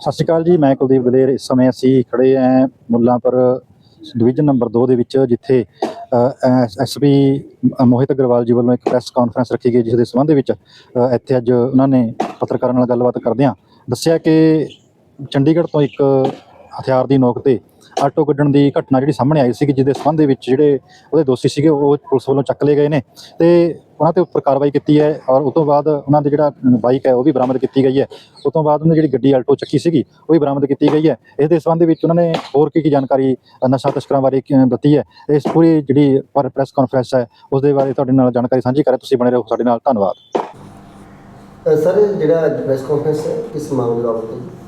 ਸਤਿ ਸ਼੍ਰੀ ਅਕਾਲ ਜੀ, ਮੈਂ ਕੁਲਦੀਪ ਦਲੇਰ, ਇਸ ਸਮੇਂ ਅਸੀਂ ਖੜੇ ਆਂ ਮੁੱਲਾਂਪੁਰ ਡਿਵੀਜ਼ਨ ਨੰਬਰ 2 ਦੇ ਵਿੱਚ, ਜਿੱਥੇ ਐਸਪੀ ਮੋਹਿਤ ਅਗਰਵਾਲ ਜੀ ਵੱਲੋਂ ਇੱਕ ਪ੍ਰੈਸ ਕਾਨਫਰੰਸ ਰੱਖੀ ਗਈ ਜਿਸ ਦੇ ਸੰਬੰਧ ਵਿੱਚ ਇੱਥੇ ਅੱਜ ਉਹਨਾਂ ਨੇ ਪੱਤਰਕਾਰਾਂ ਨਾਲ ਗੱਲਬਾਤ ਕਰਦਿਆਂ ਦੱਸਿਆ ਕਿ ਚੰਡੀਗੜ੍ਹ ਤੋਂ ਇੱਕ ਹਥਿਆਰ ਦੀ ਨੋਕ ਤੇ ਆਟੋ ਕੱਢਣ ਦੀ ਘਟਨਾ ਜਿਹੜੀ ਸਾਹਮਣੇ ਆਈ ਸੀ ਜਿਸ ਦੇ ਸੰਬੰਧ ਦੇ ਵਿੱਚ ਜਿਹੜੇ ਉਹਦੇ ਦੋਸ਼ੀ ਸੀਗੇ, ਉਹ ਪੁਲਿਸ ਵੱਲੋਂ ਚੱਕ ਲਏ ਗਏ ਨੇ। ਤੇ ਉਹਨਾਂ ਤੇ ਉੱਪਰ ਕਾਰਵਾਈ ਕੀਤੀ ਹੈ ਔਰ ਉਸ ਤੋਂ ਬਾਅਦ ਉਹਨਾਂ ਦੇ ਜਿਹੜਾ ਬਾਈਕ ਹੈ, ਉਹ ਵੀ ਬਰਾਮਦ ਕੀਤੀ ਗਈ ਹੈ। ਉਸ ਤੋਂ ਬਾਅਦ ਉਹਨਾਂ ਜਿਹੜੀ ਗੱਡੀ ਆਲਟੋ ਚੱਕੀ ਸੀਗੀ, ਉਹ ਵੀ ਬਰਾਮਦ ਕੀਤੀ ਗਈ ਹੈ। ਇਸ ਦੇ ਸੰਬੰਧ ਵਿੱਚ ਉਹਨਾਂ ਨੇ ਹੋਰ ਕੀ ਕੀ ਜਾਣਕਾਰੀ ਨਸ਼ਾ ਤਸਕਰਾਂ ਬਾਰੇ ਦਿੱਤੀ ਹੈ। ਇਸ ਪੂਰੀ ਜਿਹੜੀ ਪਰ ਪ੍ਰੈਸ ਕਾਨਫਰੰਸ ਹੈ, ਉਸ ਦੇ ਬਾਰੇ ਤੁਹਾਡੇ ਨਾਲ ਜਾਣਕਾਰੀ ਸਾਂਝੀ ਕਰਾਂ। ਤੁਸੀਂ ਬਣੇ ਰਹੋ ਸਾਡੇ ਨਾਲ। ਧੰਨਵਾਦ। ਸਰ, ਜਿਹੜਾ ਪ੍ਰੈਸ ਕਾਨਫਰੰਸ ਹੈ, ਕਿਸ ਮਾਮਲੇ ਬਾਬਤ ਹੈ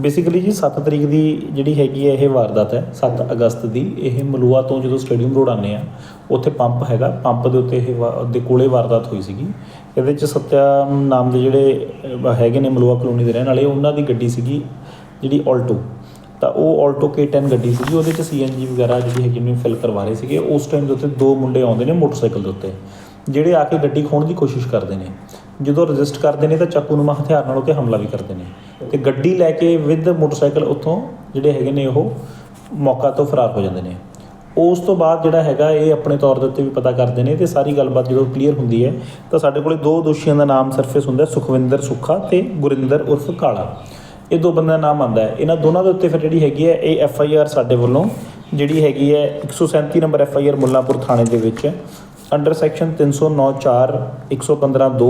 ਬੇਸਿਕਲੀ ਜੀ 7 ਤਰੀਕ ਦੀ ਜਿਹੜੀ ਹੈਗੀ ਹੈ ਇਹ ਵਾਰਦਾਤ ਹੈ 7 ਅਗਸਤ ਦੀ। ਇਹ ਮਲੂਆ ਤੋਂ ਜਦੋਂ ਸਟੇਡੀਅਮ ਰੋਡ ਆਉਂਦੇ ਆ, ਉੱਥੇ ਪੰਪ ਹੈਗਾ। ਪੰਪ ਦੇ ਉੱਤੇ ਇਹ ਵਾ- ਦੇ ਕੋਲੇ ਵਾਰਦਾਤ ਹੋਈ ਸੀਗੀ। ਇਹਦੇ ਚ ਸਤਿਆ ਨਾਮ ਦੇ ਜਿਹੜੇ ਹੈਗੇ ਨੇ ਮਲੂਆ ਕਲੋਨੀ ਦੇ ਰਹਿਣ ਵਾਲੇ, ਉਹਨਾਂ ਦੀ ਗੱਡੀ ਸੀਗੀ ਜਿਹੜੀ ਆਲਟੋ ਤਾਂ ਉਹ ਆਲਟੋ K10 ਗੱਡੀ ਸੀਗੀ। ਉਹਦੇ ਚ ਸੀਐਨਜੀ ਵਗੈਰਾ ਜਿਹੜੀ ਹੈਗੀ ਨੂੰ ਫਿਲ ਕਰਵਾ ਰਹੇ ਸੀਗੇ। ਉਸ ਟਾਈਮ ਦੇ ਉੱਤੇ ਦੋ ਮੁੰਡੇ ਆਉਂਦੇ ਨੇ ਮੋਟਰਸਾਈਕਲ ਦੇ ਉੱਤੇ, ਜਿਹੜੇ ਆ ਕੇ ਗੱਡੀ ਖੋਣ ਦੀ ਕੋਸ਼ਿਸ਼ ਕਰਦੇ ਨੇ। ਜਦੋਂ ਰਜਿਸਟ ਕਰਦੇ ਨੇ ਤਾਂ ਚਾਕੂ ਨੂਮਾ ਹਥਿਆਰ ਨਾਲ ਉੱਤੇ ਹਮਲਾ ਵੀ ਕਰਦੇ ਨੇ। ਤੇ ਗੱਡੀ ਲੈ ਕੇ ਵਿਦ ਮੋਟਰਸਾਈਕਲ ਉੱਥੋਂ ਜਿਹੜੇ ਹੈਗੇ ਨੇ ਉਹ ਮੌਕਾ ਤੋਂ ਫਰਾਰ ਹੋ ਜਾਂਦੇ ਨੇ। ਉਸ ਤੋਂ ਬਾਅਦ ਜਿਹੜਾ ਹੈਗਾ ਇਹ ਆਪਣੇ ਤੌਰ ਦੇ ਉੱਤੇ ਵੀ ਪਤਾ ਕਰਦੇ ਨੇ ਤੇ ਸਾਰੀ ਗੱਲਬਾਤ ਜਦੋਂ ਕਲੀਅਰ ਹੁੰਦੀ ਹੈ ਤਾਂ ਸਾਡੇ ਕੋਲੇ ਦੋ ਦੋਸ਼ੀਆਂ ਦਾ ਨਾਮ ਸਰਫੇਸ ਹੁੰਦਾ ਸੁਖਵਿੰਦਰ ਸੁੱਖਾ ਤੇ ਗੁਰਿੰਦਰ ਉਰਫ ਕਾਲਾ। ਇਹ ਦੋ ਬੰਦਿਆਂ ਦਾ ਨਾਮ ਆਂਦਾ ਹੈ। ਇਹਨਾਂ ਦੋਨਾਂ ਦੇ ਉੱਤੇ ਫਿਰ ਜਿਹੜੀ ਹੈਗੀ ਹੈ ਇਹ ਐਫ ਆਈ ਆਰ ਸਾਡੇ ਵੱਲੋਂ ਜਿਹੜੀ ਹੈਗੀ ਹੈ 137 number F I R Mullanpur ਥਾਣੇ ਦੇ ਵਿੱਚ ਅੰਡਰ ਸੈਕਸ਼ਨ 309 4 115 2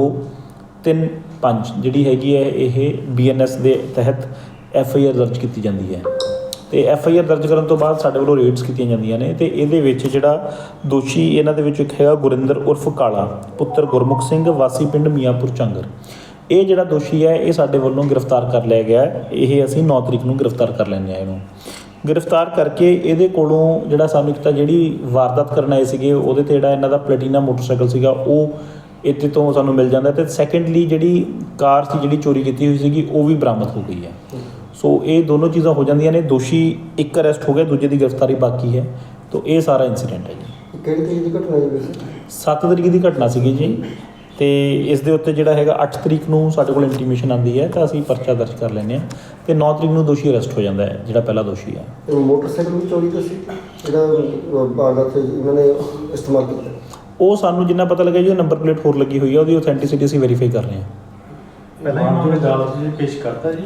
3 5 ਜਿਹੜੀ ਹੈਗੀ ਹੈ ਇਹ ਬੀਐਨਐਸ ਦੇ ਤਹਿਤ ਐਫ ਆਈ ਆਰ ਦਰਜ ਕੀਤੀ ਜਾਂਦੀ ਹੈ। ਤੇ ਐਫ ਆਈ ਆਰ ਦਰਜ ਕਰਨ ਤੋਂ ਬਾਅਦ ਸਾਡੇ ਵੱਲੋਂ ਰੇਡਸ ਕੀਤੀਆਂ ਜਾਂਦੀਆਂ ਨੇ ਤੇ ਇਹਦੇ ਵਿੱਚ ਜਿਹੜਾ ਦੋਸ਼ੀ ਇਹਨਾਂ ਦੇ ਵਿੱਚ ਇੱਕ ਹੈਗਾ ਗੁਰਿੰਦਰ ਉਰਫ ਕਾਲਾ, ਪੁੱਤਰ ਗੁਰਮੁਖ ਸਿੰਘ, ਵਾਸੀ ਪਿੰਡ ਮੀਆਂਪੁਰ ਚੰਗਰ ਇਹ ਜਿਹੜਾ ਦੋਸ਼ੀ ਹੈ, ਇਹ ਸਾਡੇ ਵੱਲੋਂ ਗ੍ਰਿਫਤਾਰ ਕਰ ਲਿਆ ਗਿਆ ਇਹ ਅਸੀਂ 9 ਤਰੀਕ ਨੂੰ ਗ੍ਰਿਫਤਾਰ ਕਰ ਲੈਂਦੇ ਆ ਇਹਨੂੰ। ਗ੍ਰਿਫਤਾਰ ਕਰਕੇ ਇਹਦੇ ਕੋਲੋਂ ਜਿਹੜਾ ਸਾਨੂੰ ਇੱਕ ਤਾਂ ਜਿਹੜੀ ਵਾਰਦਾਤ ਕਰਨ ਆਏ ਸੀਗੇ, ਉਹਦੇ ਤੇ ਜਿਹੜਾ ਇਹਨਾਂ ਦਾ ਪਲੈਟੀਨਾ ਮੋਟਰਸਾਈਕਲ ਸੀਗਾ, ਉਹ ਇੱਥੇ ਤੋਂ ਸਾਨੂੰ ਮਿਲ ਜਾਂਦਾ ਤੇ ਸੈਕੰਡਲੀ ਜਿਹੜੀ ਕਾਰ ਸੀ ਜਿਹੜੀ ਚੋਰੀ ਕੀਤੀ ਹੋਈ ਸੀਗੀ ਉਹ ਵੀ ਬਰਾਮਦ ਹੋ ਗਈ ਹੈ। ਸੋ ਇਹ ਦੋਨੋਂ ਚੀਜ਼ਾਂ ਹੋ ਜਾਂਦੀਆਂ ਨੇ ਦੋਸ਼ੀ ਇੱਕ ਅਰੈਸਟ ਹੋ ਗਿਆ ਦੂਜੇ ਦੀ ਗ੍ਰਿਫਤਾਰੀ ਬਾਕੀ ਹੈ। ਤਾਂ ਇਹ ਸਾਰਾ ਇਨਸੀਡੈਂਟ ਹੈ ਜੀ। ਕਿਹੜੀ ਤਰੀਕ ਦੀ ਘਟਨਾ ਹੈ ਵੈਸੇ? 7 ਤਰੀਕ ਦੀ ਘਟਨਾ ਸੀਗੀ ਜੀ ਤੇ ਇਸ ਦੇ ਉੱਤੇ ਜਿਹੜਾ ਹੈਗਾ 8 ਤਰੀਕ ਨੂੰ ਸਾਡੇ ਕੋਲ ਇੰਟੀਮੇਸ਼ਨ ਆਉਂਦੀ ਹੈ ਤਾਂ ਅਸੀਂ ਪਰਚਾ ਦਰਜ ਕਰ ਲੈਂਦੇ ਹਾਂ ਤੇ 9 ਤਰੀਕ ਨੂੰ ਦੋਸ਼ੀ ਅਰੈਸਟ ਹੋ ਜਾਂਦਾ ਹੈ ਜਿਹੜਾ ਪਹਿਲਾ ਦੋਸ਼ੀ ਹੈ। ਤੇ ਮੋਟਰਸਾਈਕਲ ਵੀ ਚੋਰੀ ਦਾ ਸੀ ਜਿਹੜਾ ਬਾਰਦਾਤ ਇਹਨਾਂ ਨੇ ਇਸਤੇਮਾਲ ਕੀਤਾ। ਉਹ ਸਾਨੂੰ ਜਿੰਨਾ ਪਤਾ ਲੱਗਿਆ ਜੀ ਉਹ ਨੰਬਰ ਪਲੇਟ ਹੋਰ ਲੱਗੀ ਹੋਈ ਹੈ ਉਹਦੀ ਆਥੈਂਟਿਸਿਟੀ ਅਸੀਂ ਵੈਰੀਫਾਈ ਕਰ ਰਹੇ ਹਾਂ। ਪਹਿਲਾਂ ਅਦਾਲਤ 'ਚ ਪੇਸ਼ ਕਰਤਾ ਜੀ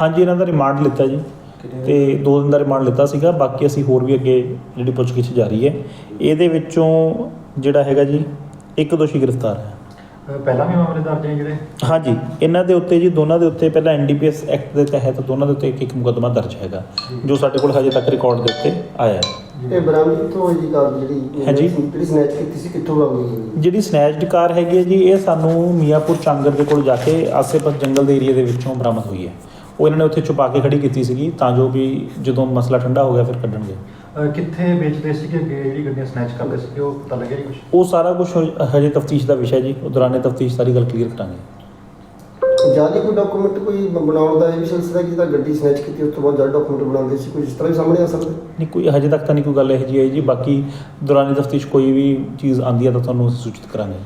ਹਾਂਜੀ ਇਹਨਾਂ ਦਾ ਰਿਮਾਂਡ ਲਿੱਤਾ ਜੀ। ਤੇ 2 ਦਿਨ ਦਾ ਰਿਮਾਂਡ ਲਿੱਤਾ ਸੀਗਾ ਬਾਕੀ ਅਸੀਂ ਹੋਰ ਵੀ ਅੱਗੇ ਜਿਹੜੀ ਪੁੱਛਗਿੱਛ ਜਾਰੀ ਹੈ। ਇਹਦੇ ਵਿੱਚੋਂ ਜਿਹੜਾ ਹੈਗਾ ਜੀ ਇੱਕ ਦੋਸ਼ੀ ਗ੍ਰਿਫਤਾਰ ਹੈ। ਪਹਿਲਾਂ ਵੀ ਮਾਮਲੇ ਦਰਜ ਹੈ ਜਿਹੜੇ? ਹਾਂਜੀ ਇਹਨਾਂ ਦੇ ਉੱਤੇ ਜੀ ਦੋਨਾਂ ਦੇ ਉੱਤੇ ਪਹਿਲਾਂ ਐਨਡੀਪੀਐਸ ਐਕਟ ਦੇ ਤਹਿਤ ਦੋਨਾਂ ਦੇ ਉੱਤੇ ਇੱਕ ਇੱਕ ਮੁਕੱਦਮਾ ਦਰਜ ਹੈਗਾ ਜੋ। ਸਾਡੇ ਕੋਲ ਹਜੇ ਤੱਕ ਰਿਕਾਰਡ ਦੇ ਉੱਤੇ ਆਇਆ ਹੈ। ਇਹ ਬਰਾਮਦ ਕਿੱਥੋਂ ਹੋਈ ਜੀ ਕਾਰ ਜਿਹੜੀ ਹਾਂਜੀ। ਜਿਹੜੀ ਸਨੈਚ ਕੀਤੀ ਸੀ ਕਿੱਥੋਂ ਬਰਾਮਦ ਜਿਹੜੀ ਸਨੈਚਡ ਕਾਰ ਹੈਗੀ ਹੈ ਜੀ ਇਹ ਸਾਨੂੰ ਮੀਆਂਪੁਰ ਚਾਂਗਰ ਦੇ ਕੋਲ ਜਾ ਕੇ ਆਸੇ-ਪਾਸੇ ਜੰਗਲ ਦੇ ਏਰੀਆ ਦੇ ਵਿੱਚੋਂ ਬਰਾਮਦ ਹੋਈ ਹੈ। ਉਹ ਇਹਨਾਂ ਨੇ ਉੱਥੇ ਛੁਪਾ ਕੇ ਖੜੀ ਕੀਤੀ ਸੀਗੀ ਤਾਂ ਜੋ ਵੀ ਜਦੋਂ ਮਸਲਾ ਠੰਡਾ ਹੋ ਗਿਆ ਫਿਰ ਕੱਢਣਗੇ। ਕਿੱਥੇ ਵੇਚਦੇ ਸੀਗੇ? ਅੱਗੇ ਜਿਹੜੀ ਗੱਡੀਆਂ ਸਨੈਚ ਕਰਦੇ ਸੀਗੇ ਉਹ ਪਤਾ ਲੱਗਿਆ ਜੀ ਕੁਝ ਉਹ ਸਾਰਾ ਕੁਝ ਹਜੇ ਤਫਤੀਸ਼ ਦਾ ਵਿਸ਼ਾ ਜੀ। ਉਹ ਦੌਰਾਨੇ ਤਫਤੀਸ਼ ਸਾਰੀ ਗੱਲ ਕਲੀਅਰ ਕਰਾਂਗੇ। ਜਾਲੀ ਕੋਈ ਡਾਕੂਮੈਂਟ ਕੋਈ ਬਣਾਉਣ ਦਾ ਇਹ ਵੀ ਸਿਲਸਿਲਾ ਕਿ ਜਿੱਦਾਂ ਗੱਡੀ ਸਨੈਚ ਕੀਤੀ ਉਸ ਤੋਂ ਬਾਅਦ ਜਾਲੀ ਡਾਕੂਮੈਂਟ ਬਣਾਉਂਦੇ ਸੀ ਕੁਝ ਇਸ ਤਰ੍ਹਾਂ ਵੀ ਸਾਹਮਣੇ ਆ ਸਕਦਾ? ਨਹੀਂ ਕੋਈ ਹਜੇ ਤੱਕ ਤਾਂ ਨਹੀਂ ਕੋਈ ਗੱਲ ਇਹੋ ਜਿਹੀ ਆਈ ਜੀ। ਬਾਕੀ ਦੌਰਾਨੇ ਤਫਤੀਸ਼ ਕੋਈ ਵੀ ਚੀਜ਼ ਆਂਦੀ ਹੈ ਤਾਂ ਤੁਹਾਨੂੰ ਅਸੀਂ ਸੂਚਿਤ ਕਰਾਂਗੇ।